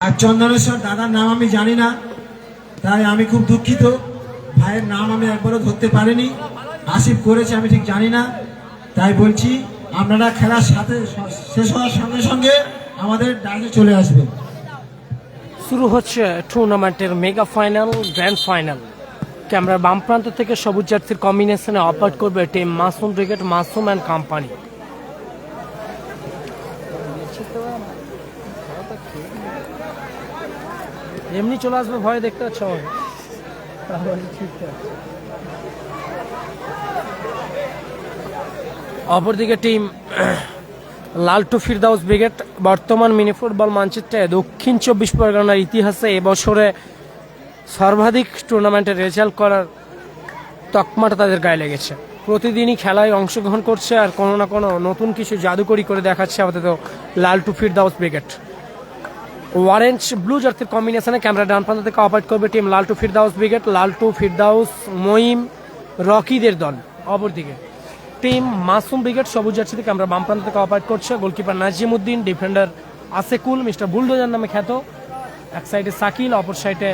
আর চন্দনেশ্বর দাদার নাম আমি জানি না, তাই আমি খুব দুঃখিত। ভাইয়ের নাম আমি একবারও ধরতে পারিনি। আসিফ করেছে, আমি ঠিক জানি না। তাই বলছি, আপনারা খেলার সাথে শেষ হওয়ার সঙ্গে সঙ্গে আমাদের ডাকে চলে আসবেন। শুরু হচ্ছে টুর্নামেন্টের মেগা ফাইনাল গ্র্যান্ড ফাইনাল ক্যামেরার বাম প্রান্ত থেকে সবুজ জার্সির কম্বিনেশনে অপারেট করবে team Masum brigade Masum and company এমনি চলে আসবে, ভয় দেখতে পাচ্ছ অপরদিকে টিম লালটু ফিরদাউস ব্রিগেড, বর্তমান মিনি ফুটবল মানচিত্রে দক্ষিণ চব্বিশ পরগনার ইতিহাসে এবছরে সর্বাধিক টুর্নামেন্টে রেজাল্ট করার তকমাটা তাদের গায়ে লেগেছে। প্রতিদিনই খেলায় অংশগ্রহণ করছে আর কোনো না কোনো নতুন কিছু জাদুকরি করে দেখাচ্ছে আপাতত Laltu Firdaus brigade. Orange blue জার্সির কম্বিনেশনে ক্যামেরা ডান প্রান্ত থেকে অপারেট করবে টিম লালটু ফিরদাউস ব্রিগেড লালটু ফিরদাউস, মঈম, রকিদের দল। অপরদিকে টিম মাসুম ব্রিগেড সবুজ জার্সি থেকে বাম প্রান্ত থেকে অপারেট করছে। Goalkeeper Nazim Uddin defender Asekul mister bulldozer নামে খ্যাত। এক সাইডে সাকিল, অপর সাইডে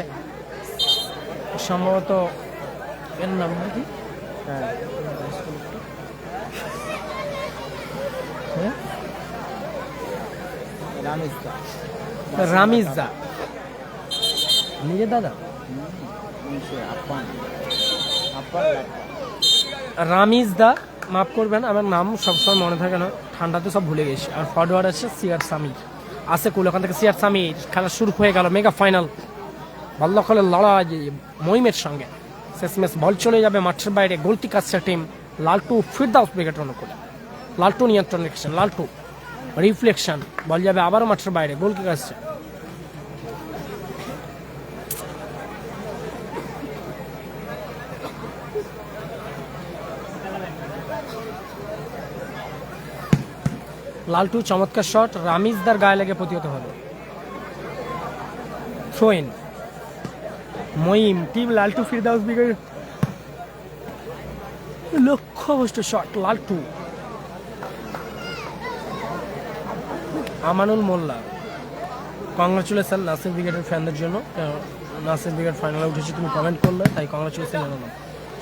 সম্ভবত এর নাম কি? হ্যাঁ? রামিজ। দা নিজের দাদা? রামিজ দা মাফ করবেন আমার নাম সবসময় মনে থাকে না ঠান্ডাতে সব ভুলে গেছি। আর ফরওয়ার্ড আছে সিয়ার সামির। আছে কুল ওখান থেকে সিয়ার সামির খেলা শুরু হয়ে গেল মেগা ফাইনাল। ভাল্লখলে লড়াই মহিমের সঙ্গে। শেষমেশ বল চলে যাবে মাঠের বাইরে গোলটি কাছে টিম লালটু ফিরদাউস ব্রিগেড অনুকূলে। লালটু নিয়ন্ত্রণ রেখেছেন লালটু। রিফ্লেকশন, বল যাবে আবারও মাঠের বাইরে, গোল কি আসছে লালটু, চমৎকার শট, রামিজদার গায়ে লেগে প্রতিহত হলো। Throw in Moim, team Laltu Firdaus brigade লক্ষ্যভ্রষ্ট shot, Laltu. Amanul Molla. Congratulation Nasir ব্রিগেডের ফ্যানদের জন্য। নাসির ব্রিগেড ফাইনালে উঠেছে, তুমি কমেন্ট করলে, তাই কংগ্রাচুলেশন জানালাম।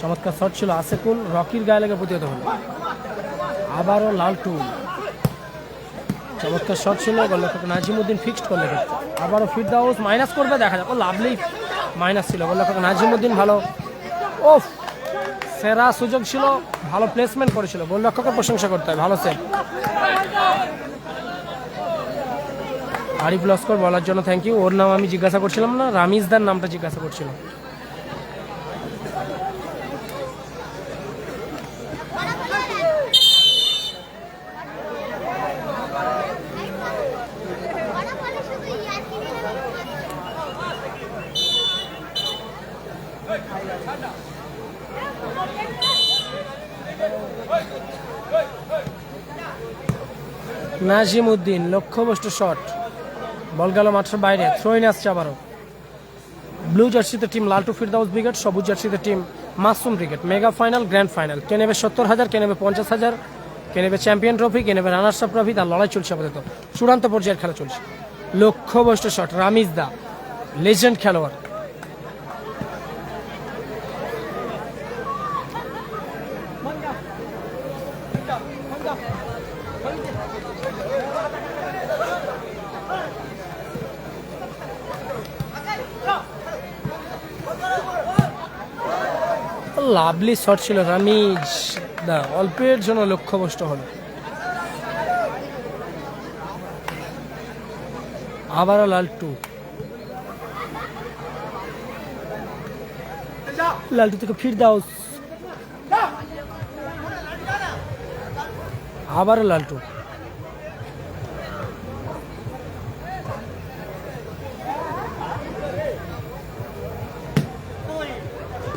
চমৎকার শট ছিল আসেকুল রকির গায়ে লেগে প্রতিহত হলো। আবারও লালটু চমৎকার শট ছিল, গোলরক্ষক নাজিমুদ্দিন ফিক্সড করলে আবারও ফিরদাউস মাইনাস করবে, দেখা যাক। ও লাভলি মাইনাস ছিল, গোলরক্ষক নাজিমুদ্দিন ভালো। ওফ, সেরা সুযোগ ছিল, ভালো প্লেসমেন্ট করেছিল। গোলরক্ষকের প্রশংসা করতে হয়, ভালো সেভ আরিফ লস্কর বলার জন্য থ্যাংক ইউ ওর নাম আমি জিজ্ঞাসা করছিলাম না রামিজদার নামটা জিজ্ঞাসা করছিলাম। নাজিম উদ্দিন লক্ষ্যবস্তু শট বল গেল মাত্র বাইরে থ্রোইন আসছে আবারও। ব্লু জার্সিতে টিম লালটু ফিরদাউস ব্রিগেড সবুজ জার্সিতে team Masum brigade mega final grand final কে নেবে সত্তর হাজার, কে নেবে পঞ্চাশ হাজার, কে নেবে চ্যাম্পিয়ন ট্রফি কে নেবে রানার্স আপ ট্রফি তার লড়াই চলছে আপাতত। চূড়ান্ত পর্যায়ের খেলা চলছে। লক্ষ্যবস্তু শট রামিজ দা লেজেন্ড খেলোয়াড়। লাভলি শট ছিল রামিজ দা, অল্পের জন্য লক্ষ্যভ্রষ্ট হলো। আবারও লালটু লালটু থেকে ফির দাও আবারও লালটু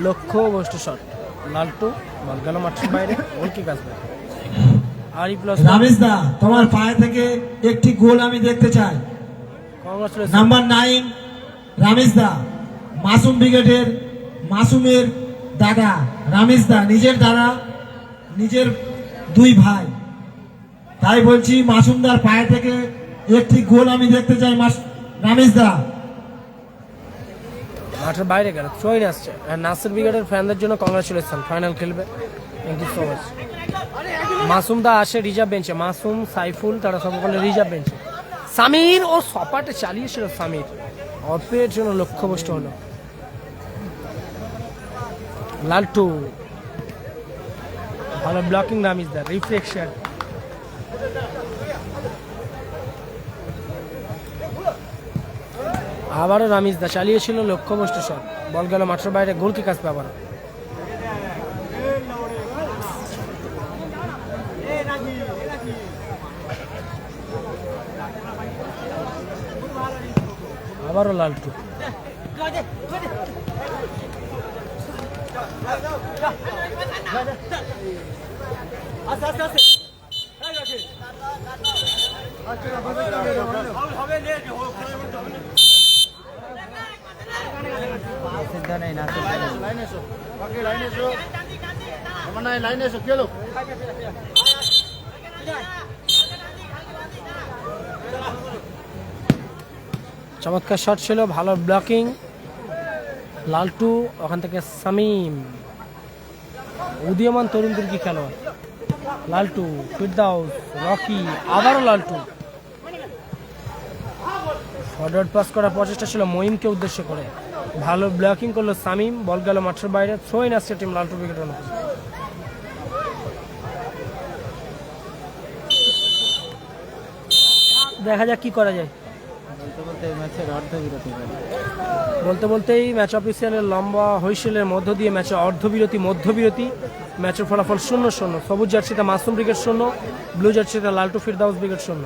লক্ষ্য বস্তু শট। লালটু গেল মাঠের বাইরে গোল কিক আসবে আরিফ প্লাস রামেশ দা তোমার পায়ে থেকে একটি গোল আমি দেখতে চাই। নাম্বার নাইন রামেশ দা মাসুম ব্রিগেডের মাসুমের দাদা। রামেশ দা নিজের দাদা নিজের দুই ভাই। তাই বলছি মাসুমদার পায়ে থেকে একটি গোল আমি দেখতে চাই রামিজ দা। মাঠের বাইরে গেল থ্রোইন আসছে। আর নাসির ব্রিগেডের ফ্যানদের জন্য কংগ্রাচুলেশন ফাইনাল খেলবে। Thank you so much Masum দা আসে রিজার্ভ বেঞ্চে মাসুম, সাইফুল, তারা সব বলে রিজার্ভ বেঞ্চে সামির ও সপাটে চালিয়েছিল সামির। অল্পের জন্য লক্ষ্যভ্রষ্ট হলো। লালটু। ভালো ব্লকিং রামিজ দা রিফ্লেকশন আবারও রামিজ দা চালিয়েছিল লক্ষ্যভ্রষ্ট শট। বল গেল মাঠের বাইরে গোলকি কাজ আবার আবারও। লালটু চমৎকার শট ছিল, ভালো ব্লকিং লালটু, ওখান থেকে সামিম। উদীয়মান তরুণ তুর্কি খেলোয়াড়। লালটু, ফিরদাউস, রকি, আবারও লালটু। ফরওয়ার্ড পাস করার প্রচেষ্টা ছিল মহিমকে উদ্দেশ্য করে। ভালো ব্লকিং করল সামিম বল গেল মাঠের বাইরে থ্রোইন আসছে টিম লালটু উইকেটের মধ্যে দেখা যাক কি করা যায়। বলতে বলতেই ম্যাচ অফিসিয়ালের লম্বা হৈশলের মধ্য দিয়ে ম্যাচে অর্ধবিরতি মধ্যবিরতি ম্যাচের ফলাফল শূন্য শূন্য। সবুজ জার্সিতে মাসুম ব্রিগেড শূন্য ব্লু জার্সিতে লালটু ফিরদাউস ব্রিগেড শূন্য।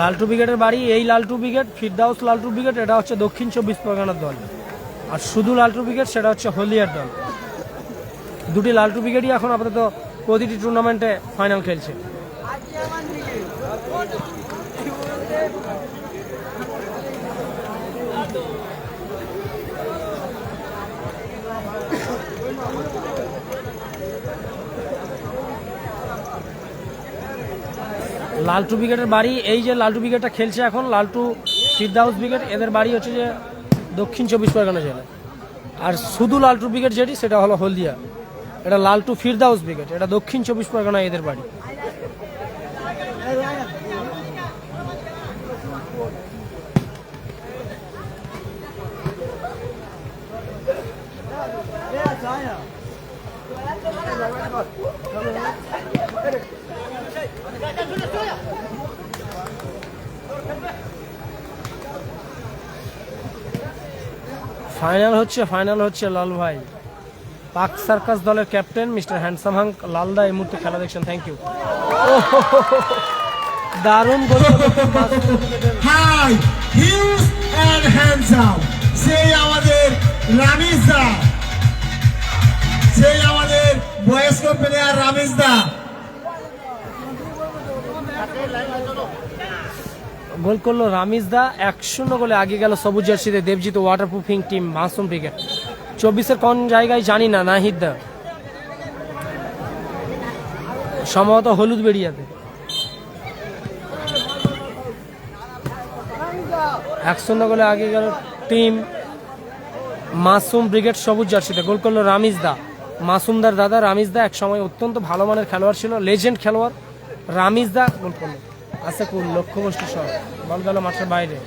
লালটু ব্রিগেডের বাড়ি, এই লালটু ব্রিগেড, ফিরদাউস লালটু ব্রিগেড, এটা হচ্ছে দক্ষিণ চব্বিশ পরগনার দল। আর শুধু লালটু ব্রিগেড, সেটা হচ্ছে হলদিয়ার দল। দুটি লালটু ব্রিগেডই এখন আপাতত প্রতিটি টুর্নামেন্টে ফাইনাল খেলছে। লালটু ব্রিগেডের বাড়ি, এই যে লালটু ব্রিগেডটা খেলছে এখন, লালটু ফিরদাউস ব্রিগেড, এদের বাড়ি হচ্ছে যে দক্ষিণ চব্বিশ পরগনা জেলায় আর শুধু লালটু ব্রিগেড যেটি, সেটা হলো হলদিয়া। এটা লালটু ফিরদাউস ব্রিগেড, এটা দক্ষিণ চব্বিশ পরগনা এদের বাড়ি। ফাইনাল হচ্ছে ফাইনাল হচ্ছে লাল ভাই। পাক সার্কাস দলের ক্যাপ্টেন মিস্টার হ্যান্ডসাম হাঙ্ক লালদা এই মুহূর্তে খেলা দেখছেন থ্যাংক ইউ দারুণ হাই, হিউজ অ্যান্ড হ্যান্ডসাম। সেই আমাদের রামিজ দা। সেই আমাদের বয়স্ক প্লেয়ার রামিজ দা। গোল করল রামিজ দা, এক শূন্য গোলে আগে গেল সবুজ জার্সিতে Debjit water proofing team Masum cricket. চব্বিশের কোন জায়গায় জানি না, নাহিদ দা। সম্ভবত হলুদ বেরিয়াতে এক শূন্য গোলে আগে গেল টিম মাসুম ব্রিগেড সবুজ জার্সিতে। গোল করল রামিজ দা। মাসুমদার দাদা রামিজ দা এক সময় অত্যন্ত ভালো মানের খেলোয়াড় ছিল লেজেন্ড খেলোয়াড়। রামিজ দা গোল করল। আশা কুল লক্ষ্যবস্তু সব বল গেল মাঠের বাইরে।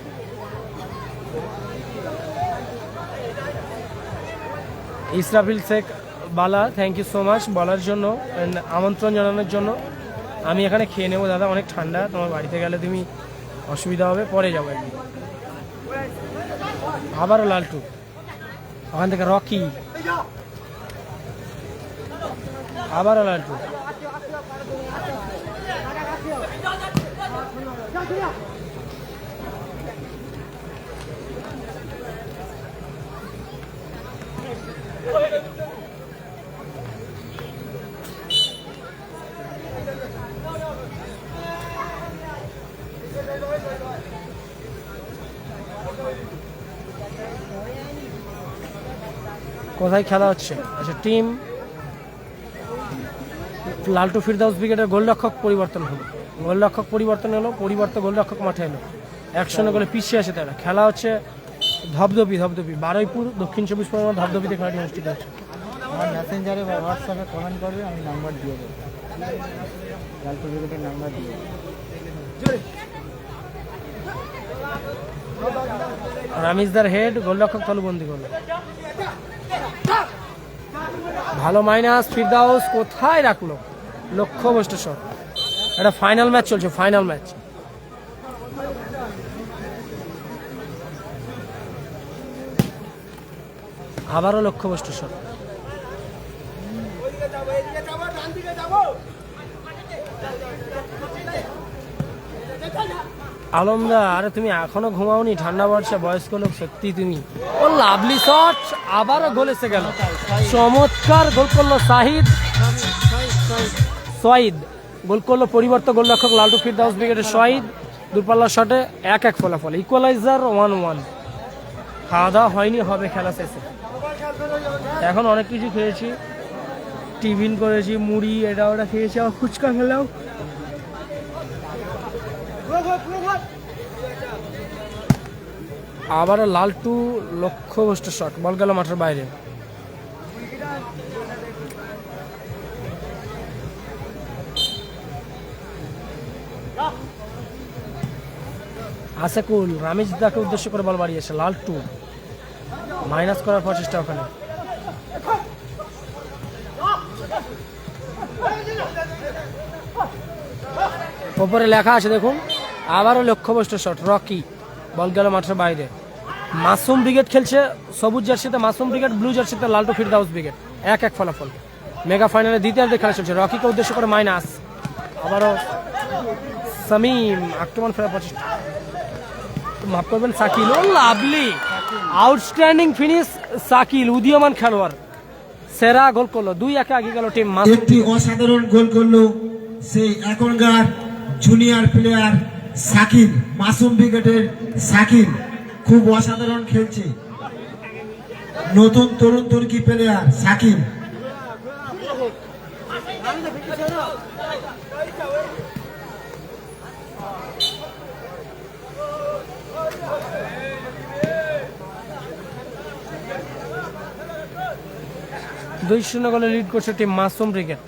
ইসরাফিল শেখ, বালা থ্যাংক ইউ সো মাচ বলার জন্য আমন্ত্রণ জানানোর জন্য। আমি এখানে খেয়ে নেব, দাদা, অনেক ঠান্ডা, তোমার বাড়িতে গেলে তুমি অসুবিধা হবে, পরে যাব একদিন। আবারও লালটু, ওখান থেকে রকি। আবারও লালটু। কোথায় খেলা হচ্ছে? আচ্ছা টিম লালটু ফিরদাউস ব্রিগেডের গোলরক্ষক পরিবর্তন হলো। গোলরক্ষক পরিবর্তন হলো পরিবর্তন গোলরক্ষক মাঠে এলো। একশনে গোলে পিছিয়ে আসে তারা। খেলা হচ্ছে ধবধবি ধবধবি। বারুইপুর দক্ষিণ চব্বিশ পরগনা ধবধবিতে খেলাটি অনুষ্ঠিত হচ্ছে। আমার মেসেঞ্জারে বা হোয়াটসঅ্যাপে কমেন্ট করবে আমি নাম্বার দিয়ে দেবো। লালটু নাম্বার দিয়ে রামিজদার হেড গোলরক্ষক তলবন্দি করল ভালো মাইনাস ফিরদাউস কোথায় রাখল? লক্ষ্যভ্রষ্ট শট এটা ফাইনাল ম্যাচ চলছে ফাইনাল ম্যাচ আবারও লক্ষ্যভ্রষ্ট শট আলমদা, আরে তুমি এখনও ঘুমাওনি? ঠান্ডা পড়ছে, বয়স্ক লোক, সত্যি তুমি। ও লাভলি শট আবারও গোল এসে গেল। চমৎকার গোল করল সাহিদ। সোয়াইদ গোল করল পরিবর্তন গোলরক্ষক লালটু ফিরদাউস ব্রিগেডের সোয়াইদ দূরপাল্লার শটে এক এক ফলাফল। ইকুয়ালাইজার ওয়ান ওয়ান খাওয়া দাওয়া হয়নি, হবে খেলা শেষে। এখন অনেক কিছু খেয়েছি। টিফিন করেছি, মুড়ি, এটা ওটা খেয়েছি, আবার ফুচকা খেলাম। আবারও লালটু লক্ষ্যভ্রষ্ট শট, বল গেল মাঠের বাইরে। আসাকুল, রামিজ দাকে উদ্দেশ্য করে বল বাড়িয়েছে, লাল টু। মাইনাস করার প্রচেষ্টা ওখানে। ওপরে লেখা আছে, দেখুন, আবারও লক্ষ্যভ্রষ্ট শট, রকি, বল গেল মাঠের বাইরে। মাসুম ব্রিগেড খেলছে, সবুজ জার্সিতে মাসুম ব্রিগেড, ব্লু জার্সিতে লাল টু লালটু ফিরদাউস ব্রিগেড। এক এক ফলাফল। মেগা ফাইনালে দ্বিতীয়ার্ধে খেলা চলছে, রকিকে উদ্দেশ্য করে মাইনাস। আবারও সামিম, আক্রমণ ফেরার প্রচেষ্টা মাফ করবেন সাকিল ও লাভলি। আউটস্ট্যান্ডিং ফিনিশ সাকিল উদীয়মান খেলোয়াড়। সেরা গোল করল, দুই একে আগে গেল টিম একটি অসাধারণ গোল করল সেই এখনকার জুনিয়র প্লেয়ার সাকিব মাসুম ব্রিগেডের সাকিব খুব অসাধারণ খেলছে। নতুন তরুণ তুর্কি প্লেয়ার সাকিব দুই শূন্য গোলে লিড করছে টিম মাসুম ব্রিগেড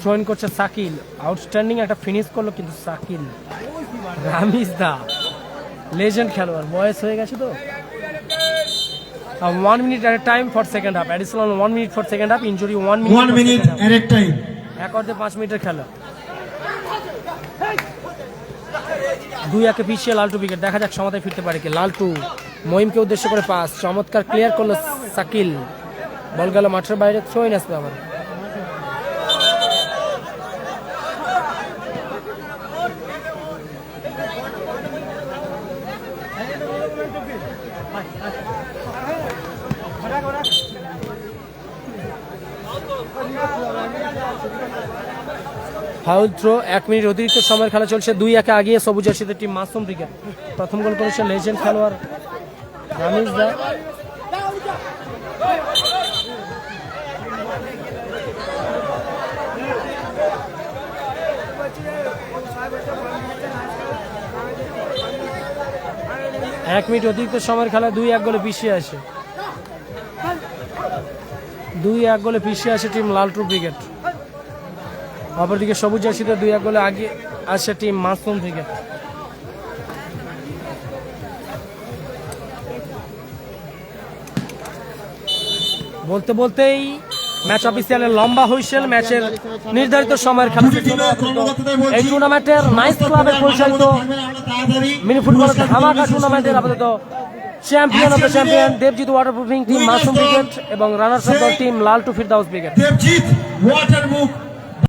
থ্রোইন করছে সাকিল। আউটস্ট্যান্ডিং একটা ফিনিশ করল কিন্তু সাকিল। রামিজ দা। লেজেন্ড খেলোয়াড়। বয়স হয়ে গেছে তো। One minute at time for second half additional one minute for second half injury one minute one minute at time এক অর্ধে পাঁচ মিনিটের খেলা। দুই একে পিছিয়ে লালটু উইকেট দেখা যাক সমাধায় ফিরতে পারে কি। লালটু মহিমকে উদ্দেশ্য করে পাস চমৎকার ক্লিয়ার করল সাকিল। বল গেল মাঠের বাইরে থ্রোইন আসবে আবার ফাউল থ্রো এক মিনিট অতিরিক্ত সময়ের খেলা চলছে। দুই একে আগিয়ে সবুজ জার্সিতে টিম মাসুম ক্রিকেট প্রথম গোল করেছে লেজেন্ড খেলোয়াড় রামিজ দা। এক মিনিট অতিরিক্ত সময়ের খেলা দুই এক গোলে পিছিয়ে আসে। দুই এক গোলে পিছিয়ে আসে টিম লালটু ব্রিগেড অপরদিকে সবুজ জার্সিতে দুই এক গোলে আগে আছে টিম মাসুম ক্রিকেট। বলতে বলতেই ম্যাচ অফিসিয়ালের লম্বা হুইসেল ম্যাচের নির্ধারিত সময়ের খেলা। এই টুর্নামেন্টের নাইস ক্লাবের পরিচালিত মিনি ফুটবলের ধামাকা টুর্নামেন্টের আপাতত champion of the champion Debjit waterproofing team Masum brigade এবং runners of team Laltu Firdaus brigade Debjit water